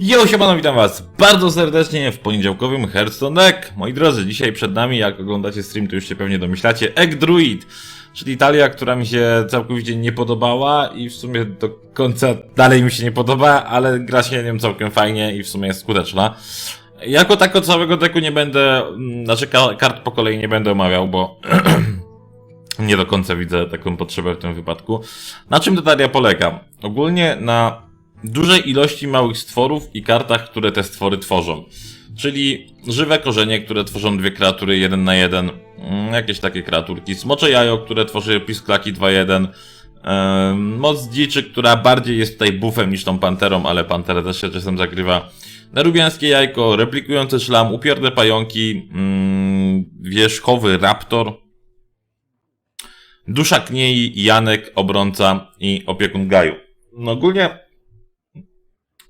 Yo, siemano, witam was bardzo serdecznie w poniedziałkowym Hearthstone Deck. Moi drodzy, dzisiaj przed nami, jak oglądacie stream, to już się pewnie domyślacie, Egg Druid, czyli talia, która mi się całkowicie nie podobała i w sumie do końca dalej mi się nie podoba, ale gra się nią całkiem fajnie i w sumie jest skuteczna. Jako tako całego deku nie będę, mm, znaczy ka- kart po kolei nie będę omawiał, bo nie do końca widzę taką potrzebę w tym wypadku. Na czym ta talia polega? Ogólnie na dużej ilości małych stworów i kartach, które te stwory tworzą. Czyli żywe korzenie, które tworzą dwie kreatury jeden na jeden, mm, jakieś takie kreaturki, smocze jajo, które tworzy pisklaki 2-1, em, moc dziczy, która bardziej jest tutaj buffem niż tą panterą, ale panterę też się czasem zagrywa. Nerubiańskie jajko, replikujący szlam, upierne pająki, mm, wierzchowy raptor, Dusza Kniei, Janek, Obrońca i Opiekun Gaju. No ogólnie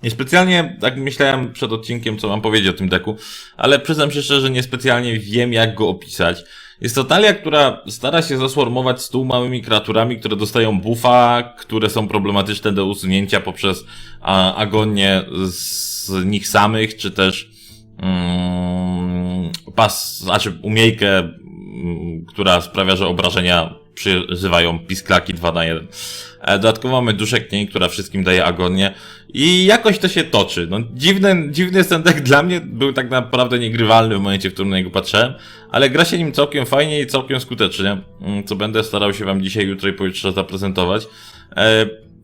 niespecjalnie tak myślałem przed odcinkiem, co mam powiedzieć o tym deku, ale przyznam się szczerze, niespecjalnie wiem, jak go opisać. Jest to talia, która stara się zaswarmować stół małymi kreaturami, które dostają buffa, które są problematyczne do usunięcia poprzez a, agonię z nich samych, czy też mm, pas, znaczy umiejkę, mm, która sprawia, że obrażenia przyzywają pisklaki 2 na 1. E, Dodatkowo mamy duszę kniei, która wszystkim daje agonię i jakoś to się toczy. No, dziwny, dziwny ten dla mnie, był tak naprawdę niegrywalny w momencie, w którym na niego patrzyłem, ale gra się nim całkiem fajnie i całkiem skutecznie, mm, co będę starał się wam dzisiaj, jutro i pojutrze zaprezentować.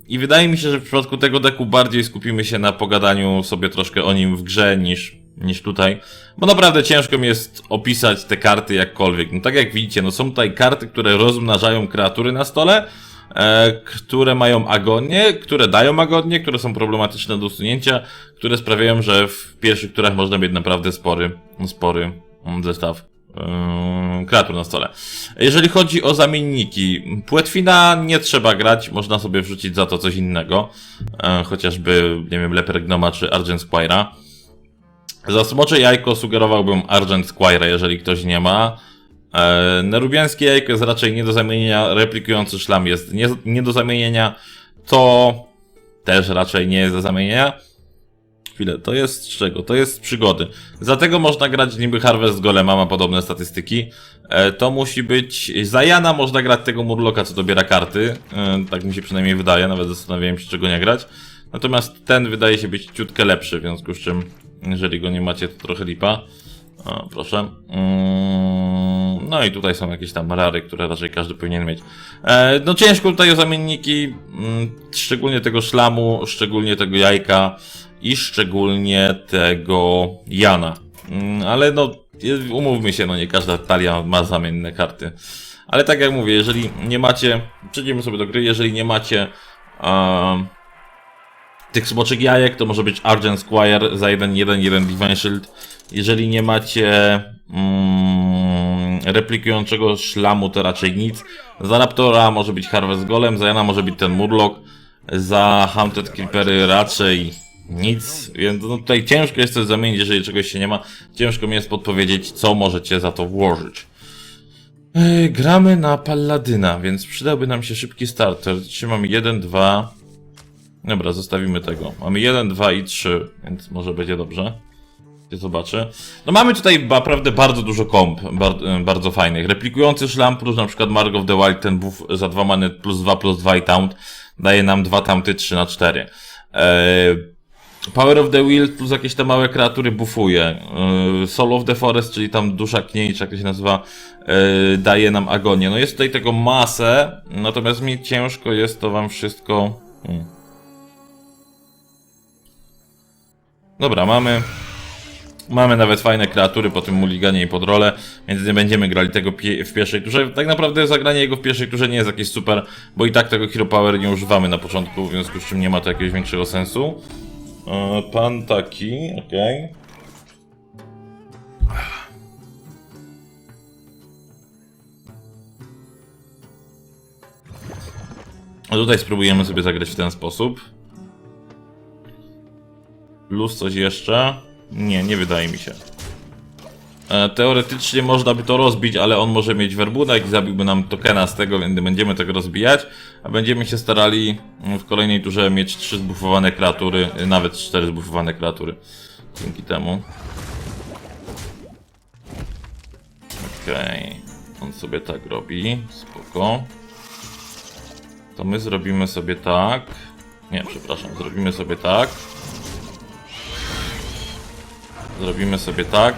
I wydaje mi się, że w przypadku tego deku bardziej skupimy się na pogadaniu sobie troszkę o nim w grze niż, niż tutaj. Bo naprawdę ciężko mi jest opisać te karty jakkolwiek. No tak jak widzicie, no są tutaj karty, które rozmnażają kreatury na stole, e, które mają agonię, które dają agonię, które są problematyczne do usunięcia, które sprawiają, że w pierwszych turach można mieć naprawdę spory, spory zestaw yy, kreatur na stole. Jeżeli chodzi o zamienniki, Płetwina nie trzeba grać, można sobie wrzucić za to coś innego, e, chociażby, nie wiem, Leper Gnoma czy Argent Squire'a. Za smocze jajko sugerowałbym Argent Squire'a, jeżeli ktoś nie ma. E, Nerubiańskie jajko jest raczej nie do zamienienia, replikujący szlam jest nie, nie do zamienienia, to też raczej nie jest do zamienienia. Chwilę, to jest z czego? To jest z przygody. Dlatego można grać niby Harvest Golema, ma podobne statystyki. E, to musi być... Za Jana można grać tego Murloka, co dobiera karty. E, tak mi się przynajmniej wydaje, nawet zastanawiałem się, czego nie grać. Natomiast ten wydaje się być ciutkę lepszy, w związku z czym, jeżeli go nie macie, to trochę lipa. O, proszę. Mm, no i tutaj są jakieś tam rary, które raczej każdy powinien mieć. E, no ciężko tutaj o zamienniki, mm, szczególnie tego szlamu, szczególnie tego jajka i szczególnie tego Jana. Mm, ale no, umówmy się, no nie każda talia ma zamienne karty. Ale tak jak mówię, jeżeli nie macie, przejdziemy sobie do gry, jeżeli nie macie tych smoczych jajek, to może być Argent Squire za 1-1-1 Divine Shield. Jeżeli nie macie mm, replikującego szlamu, to raczej nic. Za Raptora może być Harvest Golem, za Jana może być ten Murloc, za Haunted Creepery raczej nic, więc no tutaj ciężko jest coś zamienić, jeżeli czegoś się nie ma. Ciężko mi jest podpowiedzieć, co możecie za to włożyć. Ej, gramy na Palladyna, więc przydałby nam się szybki starter. Trzymamy 1, 2. Dobra, zostawimy tego. Mamy 1, 2 i 3, więc może będzie dobrze. Się zobaczę. No mamy tutaj naprawdę bardzo dużo komp, bar, e, bardzo fajnych. Replikujący szlam, plus na przykład Mark of the Wild, ten buff za 2 many plus 2 plus 2 i taunt, daje nam 2 taunty 3 na 4. Eee, Power of the Wild plus jakieś te małe kreatury buffuje. Eee, Soul of the Forest, czyli tam dusza kniej, czy jak to się nazywa, daje nam agonię. No jest tutaj tego masę, natomiast mi ciężko jest to wam wszystko... Hmm. Dobra, mamy... Mamy nawet fajne kreatury po tym muliganie i pod rolę, więc nie będziemy grali tego pie- w pierwszej turze. Tak naprawdę zagranie jego w pierwszej turze nie jest jakieś super, bo i tak tego Hero Power nie używamy na początku, w związku z czym nie ma to jakiegoś większego sensu. E, Pan taki, okej. A tutaj spróbujemy sobie zagrać w ten sposób. Plus coś jeszcze? Nie, nie wydaje mi się. E, teoretycznie można by to rozbić, ale on może mieć werbunek i zabiłby nam tokena z tego, więc będziemy tego rozbijać. A będziemy się starali mm, w kolejnej turze mieć trzy zbufowane kreatury, y, nawet cztery zbufowane kreatury. Dzięki temu. Okej. On sobie tak robi. Spoko. To my zrobimy sobie tak. Nie, przepraszam, zrobimy sobie tak. Zrobimy sobie tak.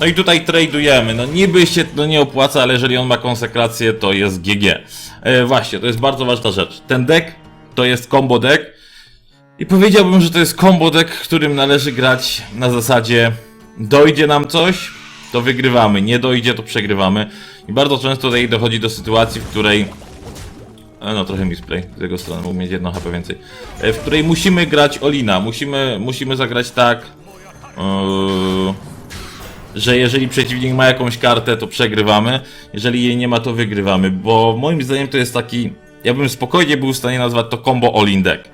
No i tutaj tradujemy. No niby się to nie opłaca, ale jeżeli on ma konsekrację, to jest GG. E, właśnie, to jest bardzo ważna rzecz. Ten deck to jest combo deck. I powiedziałbym, że to jest combo deck, którym należy grać na zasadzie dojdzie nam coś, to wygrywamy, nie dojdzie, to przegrywamy. I bardzo często tutaj dochodzi do sytuacji, w której E, No trochę misplay z jego strony, mógł mieć jedno HP więcej. E, W której musimy grać Olina, musimy, musimy zagrać tak, że jeżeli przeciwnik ma jakąś kartę, to przegrywamy, jeżeli jej nie ma, to wygrywamy, bo moim zdaniem to jest taki, ja bym spokojnie był w stanie nazwać to combo Olin deck.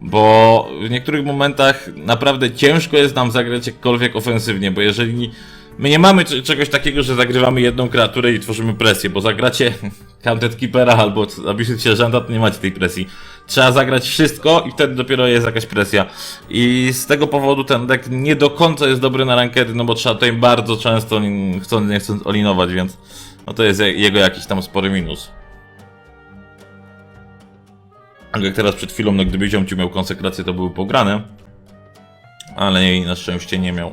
Bo w niektórych momentach naprawdę ciężko jest nam zagrać jakkolwiek ofensywnie, bo jeżeli my nie mamy czegoś takiego, że zagrywamy jedną kreaturę i tworzymy presję, bo zagracie Counted Keepera albo Abyssal Sierżanta, to nie macie tej presji. Trzeba zagrać wszystko i wtedy dopiero jest jakaś presja. I z tego powodu ten deck nie do końca jest dobry na rankedy, no bo trzeba tutaj bardzo często, chcąc nie chcąc, olinować, więc no to jest je- jego jakiś tam spory minus. Jak teraz przed chwilą, no gdyby ziomciu miał konsekrację, to były pograne. Ale jej na szczęście nie miał.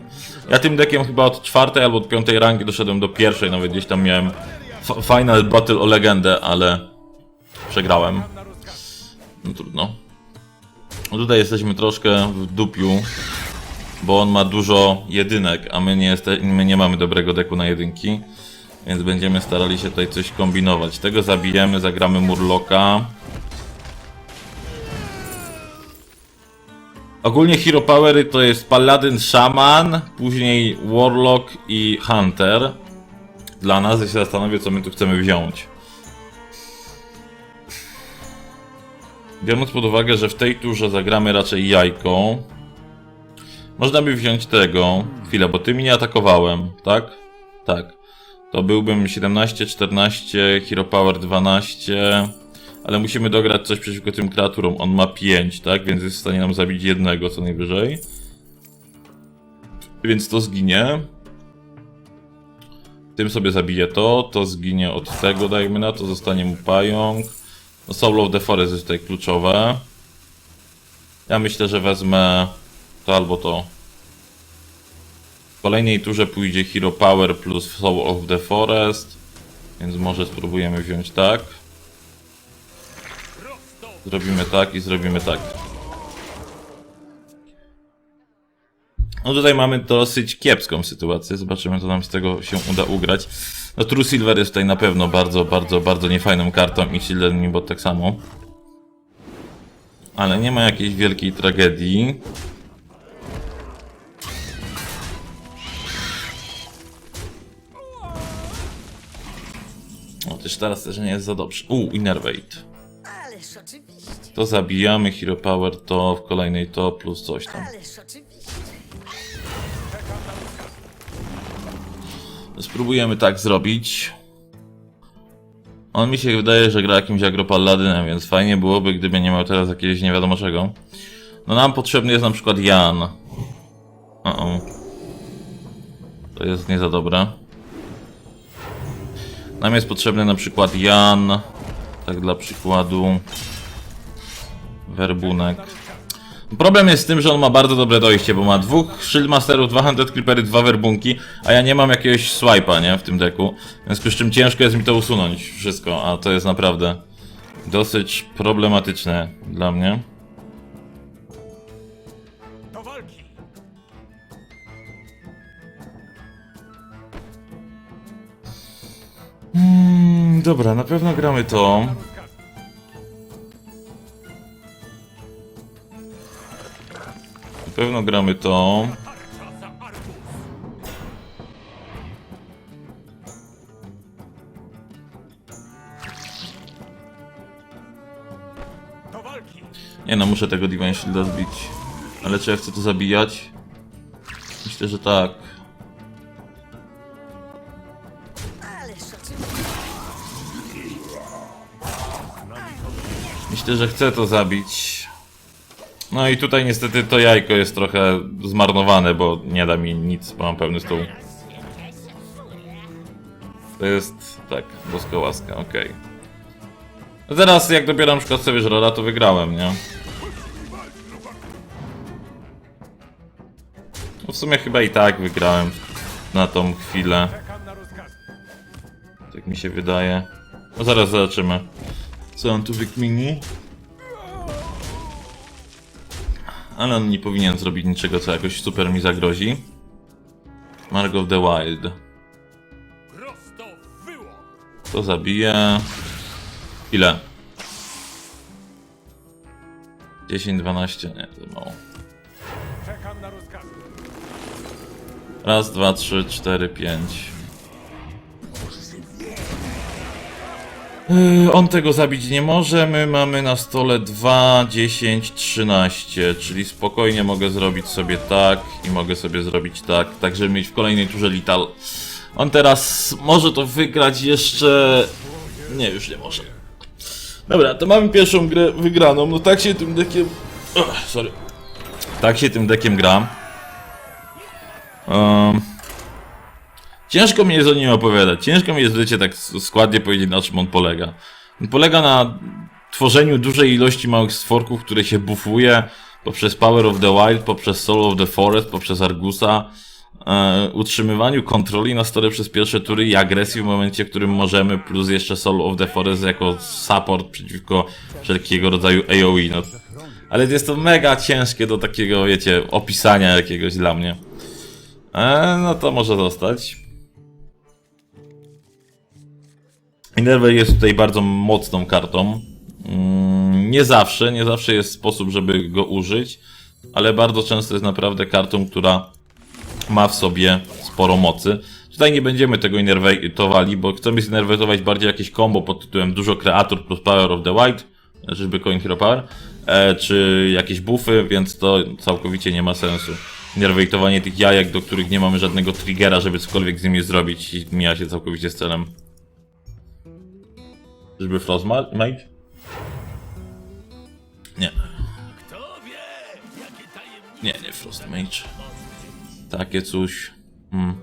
Ja tym deckiem chyba od czwartej albo od piątej rangi doszedłem do pierwszej, nawet gdzieś tam miałem final battle o legendę, ale przegrałem. No trudno. No tutaj jesteśmy troszkę w dupiu, bo on ma dużo jedynek, a my nie, jeste- my nie mamy dobrego deku na jedynki. Więc będziemy starali się tutaj coś kombinować. Tego zabijemy, zagramy Murloka. Ogólnie Hero Powery to jest Paladin, Shaman, później Warlock i Hunter. Dla nas, ja się zastanowię, co my tu chcemy wziąć. Biorąc pod uwagę, że w tej turze zagramy raczej jajką, można by wziąć tego. Chwilę, bo ty mi nie atakowałem, tak? Tak. To byłbym 17, 14, Hero Power 12. Ale musimy dograć coś przeciwko tym kreaturom. On ma 5, tak? Więc jest w stanie nam zabić jednego co najwyżej. Więc to zginie. Tym sobie zabije to, to zginie od tego, dajmy na to, zostanie mu pająk. No Soul of the Forest jest tutaj kluczowe. Ja myślę, że wezmę to albo to. W kolejnej turze pójdzie Hero Power plus Soul of the Forest. Więc może spróbujemy wziąć tak. Zrobimy tak i zrobimy tak. No tutaj mamy dosyć kiepską sytuację. Zobaczymy, co nam z tego się uda ugrać. No True Silver jest tutaj na pewno bardzo, bardzo, bardzo niefajną kartą i Silver Nimbot tak samo. Ale nie ma jakiejś wielkiej tragedii. O, też teraz też nie jest za dobrze. U, Innervate. To zabijamy, Hero Power to, w kolejnej to, plus coś tam. Spróbujemy tak zrobić. On mi się wydaje, że gra jakimś agropaladynem, więc fajnie byłoby, gdyby nie miał teraz jakiegoś nie czego. No nam potrzebny jest na przykład Jan. -o. To jest nie za dobre. Nam jest potrzebny na przykład Jan. Tak dla przykładu. Werbunek. Problem jest z tym, że on ma bardzo dobre dojście, bo ma dwóch Shieldmasterów, dwa Handed Creepery, dwa werbunki, a ja nie mam jakiegoś swipe'a, nie, w tym deku. W związku z czym ciężko jest mi to usunąć wszystko, a to jest naprawdę dosyć problematyczne dla mnie. Do walki! Mm, dobra, na pewno gramy to. pewno gramy to. Nie no, muszę tego Divine Shielda zbić. Ale czy ja chcę to zabijać? Myślę, że tak. Myślę, że chcę to zabić. No i tutaj niestety to jajko jest trochę zmarnowane, bo nie da mi nic, bo mam pełny stół. To jest, tak, boska łaska, okej. No teraz jak dobieram przykład sobie żrora, to wygrałem, nie? No w sumie chyba i tak wygrałem na tą chwilę. Tak mi się wydaje. No zaraz zobaczymy. Co on tu wykmini? Ale on nie powinien zrobić niczego, co jakoś super mi zagrozi. Mark of the Wild. To zabije. Ile? 10, 12, nie, to mało. Czekam na rozkazy. Raz, dwa, trzy, cztery, pięć. On tego zabić nie może. My mamy na stole 2, 10, 13, czyli spokojnie mogę zrobić sobie tak i mogę sobie zrobić tak, tak żeby mieć w kolejnej turze Lital. On teraz może to wygrać jeszcze. Nie, już nie może. Dobra, to mamy pierwszą grę wygraną. No tak się tym dekiem. Sorry. Tak się tym dekiem gram. Um, ciężko mi jest o nim opowiadać. Ciężko mi jest, wiecie, tak składnie powiedzieć, na czym on polega. On polega na tworzeniu dużej ilości małych stworków, które się bufuje poprzez Power of the Wild, poprzez Soul of the Forest, poprzez Argusa, e, utrzymywaniu kontroli na stole przez pierwsze tury i agresji w momencie, w którym możemy, plus jeszcze Soul of the Forest jako support przeciwko wszelkiego rodzaju AoE. No, ale jest to mega ciężkie do takiego, wiecie, opisania jakiegoś dla mnie. E, no to może zostać. Minerva jest tutaj bardzo mocną kartą. Mm, nie zawsze, nie zawsze jest sposób, żeby go użyć, ale bardzo często jest naprawdę kartą, która ma w sobie sporo mocy. Tutaj nie będziemy tego inerwetowali, bo chcemy zinerwetować bardziej jakieś combo pod tytułem dużo kreatur plus Power of the White, czyżby Coin Hero Power, e, czy jakieś buffy, więc to całkowicie nie ma sensu. Nerwejtowanie tych jajek, do których nie mamy żadnego triggera, żeby cokolwiek z nimi zrobić, mija się całkowicie z celem. Czyżby Frostmite? Nie. Nie, nie Frostmage. Takie coś. Hmm.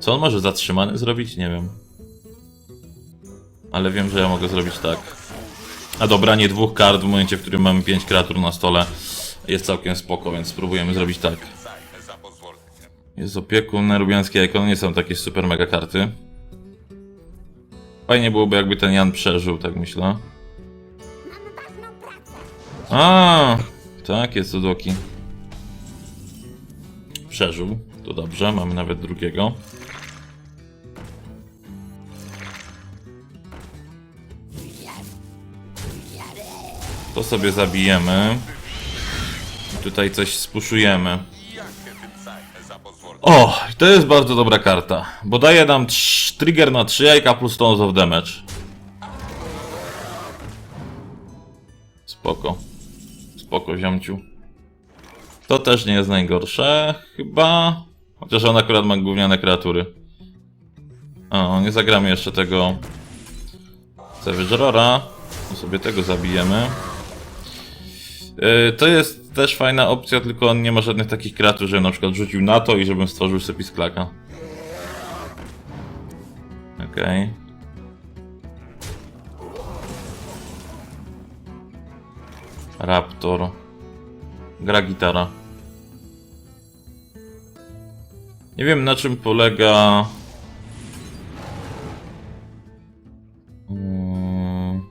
Co on może zatrzymany zrobić? Nie wiem. Ale wiem, że ja mogę zrobić tak. A dobranie dwóch kart w momencie, w którym mamy pięć kreatur na stole jest całkiem spoko, więc spróbujemy zrobić tak. Jest opiekun, nerubiańskie ikony nie są takie super mega karty. Fajnie byłoby jakby ten Jan przeżył, tak myślę. A, takie cudoki. Przeżył, to dobrze, mamy nawet drugiego. To sobie zabijemy. Tutaj coś spuszujemy. O, to jest bardzo dobra karta, bo daje nam trigger na 3 jajka plus tons of damage. Spoko. Spoko, ziomciu. To też nie jest najgorsze, chyba. Chociaż on akurat ma gówniane kreatury. O, nie zagramy jeszcze tego Savage Rora. To sobie tego zabijemy. Yy, to jest też fajna opcja, tylko on nie ma żadnych takich kreatur, żebym na przykład rzucił na to i żebym stworzył sobie pisklaka. Okej. Raptor. Gra gitara. Nie wiem na czym polega. Mm.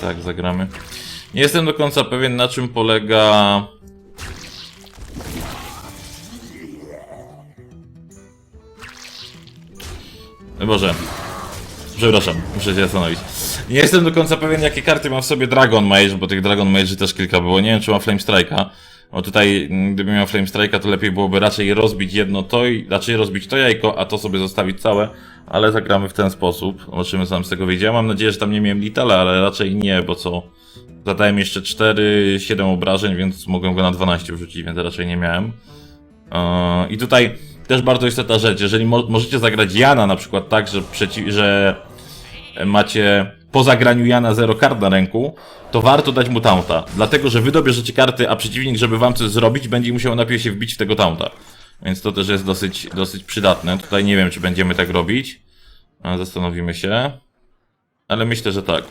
Tak, zagramy. Nie jestem do końca pewien na czym polega. Boże. Przepraszam, muszę się zastanowić. Nie jestem do końca pewien, jakie karty ma w sobie Dragon Mage, bo tych Dragon Mage też kilka było. Nie wiem, czy ma Flame Strike'a. O tutaj, mm, gdybym miał Flame Strike'a, to lepiej byłoby raczej rozbić jedno to i raczej rozbić to jajko, a to sobie zostawić całe, ale zagramy w ten sposób. Zobaczymy, co nam z tego wyjdzie. Ja mam nadzieję, że tam nie miałem Litala, ale raczej nie, bo co? Zadałem jeszcze 4, 7 obrażeń, więc mogłem go na 12 wrzucić, więc raczej nie miałem. Eee, I tutaj też bardzo istotna rzecz, jeżeli mo możecie zagrać Jana na przykład tak, że, że macie po zagraniu Jana 0 kart na ręku, to warto dać mu taunta. Dlatego, że wy dobierzecie karty, a przeciwnik, żeby wam coś zrobić, będzie musiał najpierw się wbić w tego taunta. Więc to też jest dosyć, dosyć przydatne. Tutaj nie wiem, czy będziemy tak robić. A, Zastanowimy się. Ale myślę, że tak.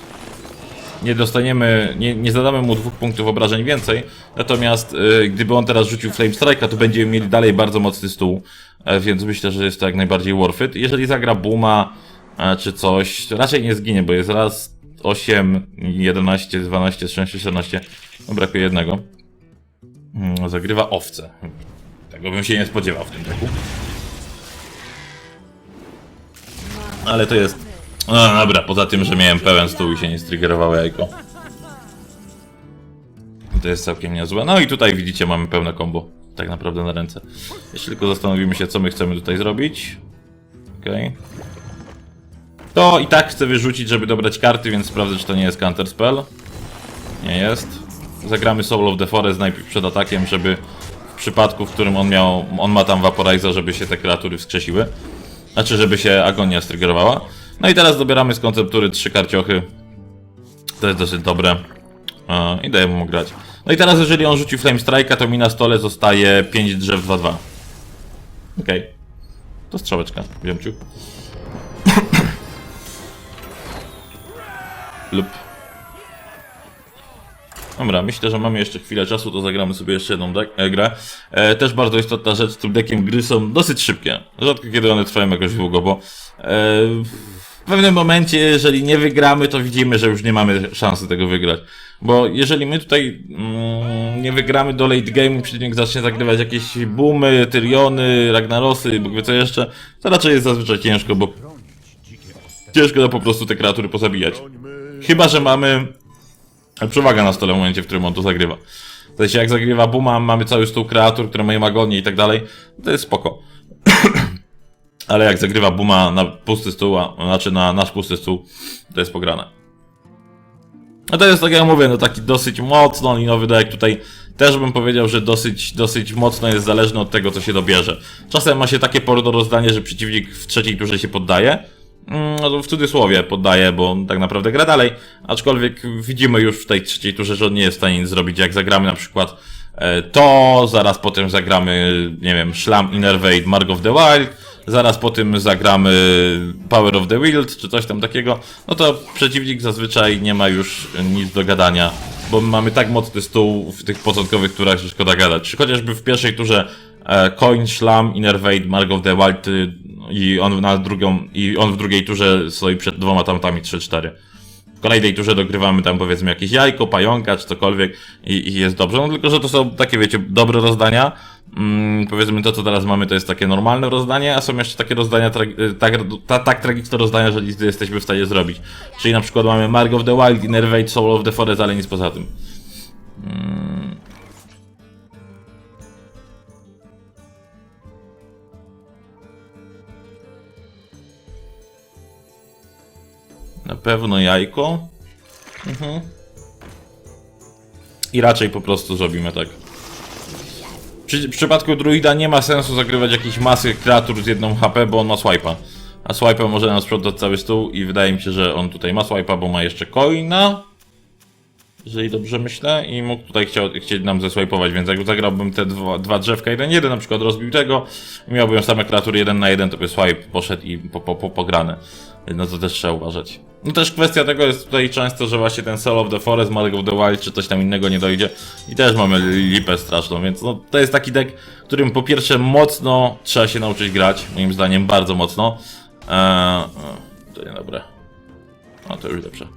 Nie dostaniemy, nie, nie zadamy mu dwóch punktów obrażeń więcej, natomiast y, gdyby on teraz rzucił Flame Strike'a, to będziemy mieli dalej bardzo mocny stół, e, więc myślę, że jest to jak najbardziej worth it. Jeżeli zagra Booma e, czy coś, to raczej nie zginie, bo jest raz 8, 11, 12, 13, 14, no brakuje jednego. Mm, Zagrywa owce. Tego bym się nie spodziewał w tym deku. Ale to jest... No dobra, poza tym, że miałem pełen stół i się nie striggerowało jajko. To jest całkiem niezłe. No i tutaj widzicie, mamy pełne combo. Tak naprawdę na ręce. Jeśli tylko zastanowimy się, co my chcemy tutaj zrobić. Okej. To i tak chcę wyrzucić, żeby dobrać karty, więc sprawdzę, czy to nie jest counter spell. Nie jest. Zagramy Soul of the Forest najpierw przed atakiem, żeby w przypadku, w którym on miał, on ma tam Vaporizer, żeby się te kreatury wskrzesiły. Znaczy, żeby się agonia striggerowała. No i teraz dobieramy z konceptury trzy karciochy. To jest dosyć dobre. E, I dajemy mu grać. No i teraz, jeżeli on rzuci Flame Strike'a, to mi na stole zostaje 5 drzew 2-2. Okej. To strzałeczka, ziomciu. Lub. Dobra, myślę, że mamy jeszcze chwilę czasu, to zagramy sobie jeszcze jedną e, grę. E, też bardzo istotna rzecz, z tym dekiem gry są dosyć szybkie. Rzadko kiedy one trwają jakoś długo, bo e, pewnym momencie, jeżeli nie wygramy, to widzimy, że już nie mamy szansy tego wygrać. Bo jeżeli my tutaj mm, nie wygramy do late game, przeciwnik zacznie zagrywać jakieś boomy, tyriony, ragnarosy, Bóg co jeszcze, to raczej jest zazwyczaj ciężko, bo ciężko da po prostu te kreatury pozabijać. Chyba, że mamy przewagę na stole w momencie, w którym on to zagrywa. W sensie jak zagrywa Buma, mamy cały stół kreatur, które mają agonię i tak dalej, to jest spoko. Ale jak zagrywa Buma na pusty stół, a, znaczy na nasz pusty stół, to jest pograne. No to jest tak jak mówię, no taki dosyć mocno linowy deck tutaj też bym powiedział, że dosyć, dosyć mocno jest zależny od tego, co się dobierze. Czasem ma się takie pory do rozdania, że przeciwnik w trzeciej turze się poddaje. Mm, No w cudzysłowie poddaje, bo on tak naprawdę gra dalej. Aczkolwiek widzimy już w tej trzeciej turze, że on nie jest w stanie nic zrobić. Jak zagramy na przykład e, to, zaraz potem zagramy, nie wiem, Shlam Innervade Mark of the Wild, zaraz po tym zagramy Power of the Wild, czy coś tam takiego, no to przeciwnik zazwyczaj nie ma już nic do gadania, bo my mamy tak mocny stół w tych początkowych turach, że szkoda gadać. Chociażby w pierwszej turze e, Coin, Shlam, Innervade, Mark of the Wild y, i on na drugą, i on w drugiej turze stoi przed dwoma tamtami 3-4. W kolejnej turze dogrywamy tam powiedzmy jakieś jajko, pająka czy cokolwiek i, i jest dobrze. No tylko, że to są takie wiecie, dobre rozdania. Mm, powiedzmy to co teraz mamy to jest takie normalne rozdanie, a są jeszcze takie rozdania, tra- y, tak, ta, tak tragiczne rozdania, że nic nie jesteśmy w stanie zrobić. Czyli na przykład mamy Mark of the Wild, Innervate, Soul of the Forest, ale nic poza tym. Mm. Na pewno jajko. Mhm. I raczej po prostu zrobimy tak. Przy, w przypadku druida nie ma sensu zagrywać jakiejś masy kreatur z jedną HP, bo on ma swipe'a. A swipe'a może nam sprzątać cały stół i wydaje mi się, że on tutaj ma swipe'a, bo ma jeszcze coina. Jeżeli dobrze myślę i mógł tutaj chciał, chcieć nam zeswipe'ować, więc jak zagrałbym te dwa, dwa drzewka, jeden jeden, na przykład rozbił tego i miałbym same kreatury jeden na jeden, to by swipe poszedł i po, po, po, pograne. No to też trzeba uważać. No też kwestia tego jest tutaj często, że właśnie ten Soul of the Forest, Mark of the Wild, czy coś tam innego nie dojdzie i też mamy lipę straszną, więc no to jest taki deck, którym po pierwsze mocno trzeba się nauczyć grać, moim zdaniem bardzo mocno. Eee, to nie dobre. No to już lepsze.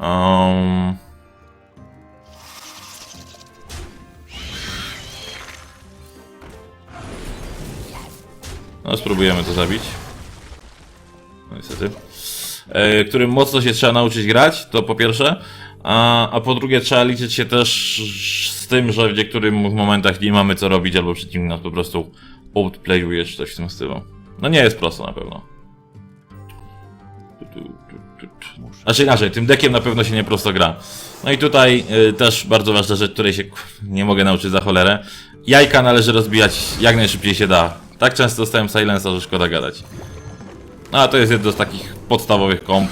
Um, no spróbujemy to zabić. No niestety. E, którym mocno się trzeba nauczyć grać, to po pierwsze. A, a po drugie trzeba liczyć się też z tym, że w niektórych momentach nie mamy co robić, albo przeciwnik nas po prostu outplayuje, czy coś w tym stylu. No nie jest prosto na pewno. Znaczy inaczej, tym dekiem na pewno się nie prosto gra. No i tutaj y, też bardzo ważna rzecz, której się nie mogę nauczyć za cholerę. Jajka należy rozbijać jak najszybciej się da. Tak często dostałem silensa, że szkoda gadać. A to jest jedno z takich podstawowych komp.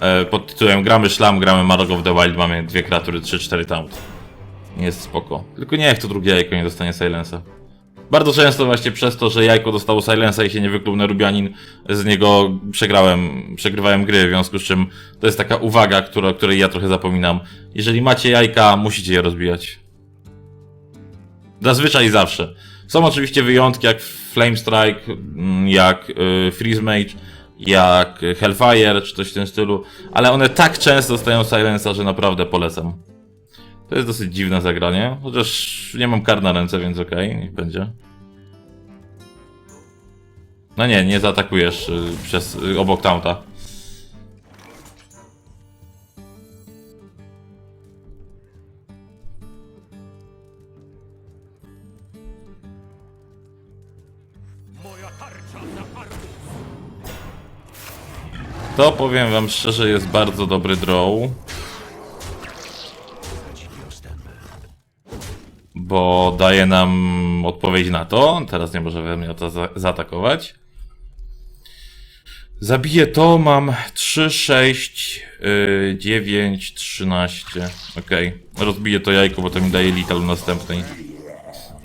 E, pod tytułem gramy szlam, gramy Marog of the Wild, mamy dwie kreatury, 3-4 taunt. Jest spoko. Tylko niech to drugie jajko nie dostanie silensa. Bardzo często właśnie przez to, że jajko dostało silensa i się nie wykluł na Rubianin, z niego przegrałem, przegrywałem gry, w związku z czym to jest taka uwaga, która, której ja trochę zapominam. Jeżeli macie jajka, musicie je rozbijać. Zazwyczaj zawsze. Są oczywiście wyjątki jak Flame Strike, mm, jak y, Freeze Mage, jak Hellfire, czy coś w tym stylu, ale one tak często dostają silensa, że naprawdę polecam. To jest dosyć dziwne zagranie, chociaż nie mam kar na ręce, więc okej, niech będzie. No nie, nie zaatakujesz y, przez y, obok taunta. To powiem wam szczerze, jest bardzo dobry draw. Bo daje nam odpowiedź na to. Teraz nie może we mnie to za zaatakować. Zabiję to, mam 3, 6, yy, 9, 13. Okej. Rozbiję to jajko, bo to mi daje lital następnej.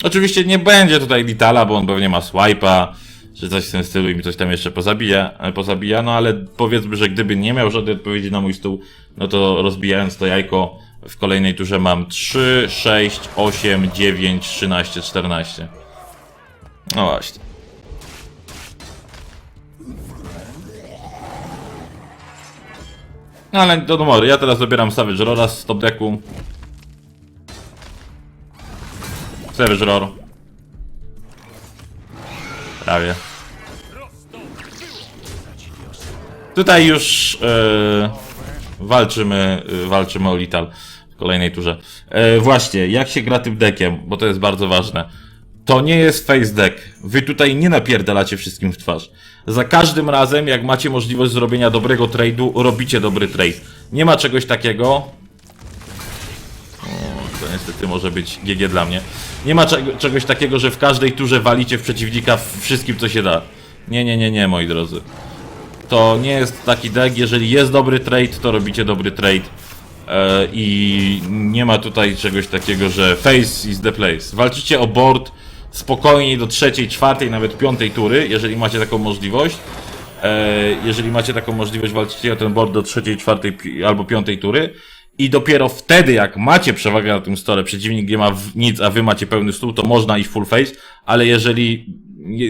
Oczywiście nie będzie tutaj litala, bo on pewnie ma swipe'a, czy coś w tym stylu i mi coś tam jeszcze pozabija, pozabija, no ale powiedzmy, że gdyby nie miał żadnej odpowiedzi na mój stół, no to rozbijając to jajko w kolejnej turze mam 3, 6, 8, 9, 13, 14. No właśnie. No ale do numeru, ja teraz dobieram Savage Rora z top decku. Savage Roar. Prawie. Tutaj już e, walczymy, e, walczymy o Lital w kolejnej turze. E, właśnie, jak się gra tym deckiem, bo to jest bardzo ważne. To nie jest face deck. Wy tutaj nie napierdalacie wszystkim w twarz. Za każdym razem, jak macie możliwość zrobienia dobrego trade'u, robicie dobry trade. Nie ma czegoś takiego, to niestety może być GG dla mnie. Nie ma czego, czegoś takiego, że w każdej turze walicie w przeciwnika wszystkim, co się da. Nie, nie, nie, nie, moi drodzy. To nie jest taki deck. Jeżeli jest dobry trade, to robicie dobry trade. E, I nie ma tutaj czegoś takiego, że face is the place. Walczycie o board spokojnie do trzeciej, czwartej, nawet piątej tury, jeżeli macie taką możliwość. E, jeżeli macie taką możliwość, walczycie o ten board do trzeciej, czwartej albo piątej tury. I dopiero wtedy, jak macie przewagę na tym stole, przeciwnik nie ma nic, a wy macie pełny stół, to można iść full face, ale jeżeli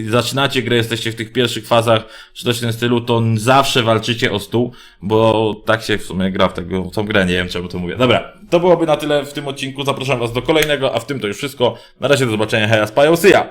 zaczynacie grę, jesteście w tych pierwszych fazach, czy coś w tym stylu, to zawsze walczycie o stół, bo tak się w sumie gra w, tego, tą grę, nie wiem czemu to mówię. Dobra, to byłoby na tyle w tym odcinku, zapraszam was do kolejnego, a w tym to już wszystko. Na razie do zobaczenia, heja, spają, ya!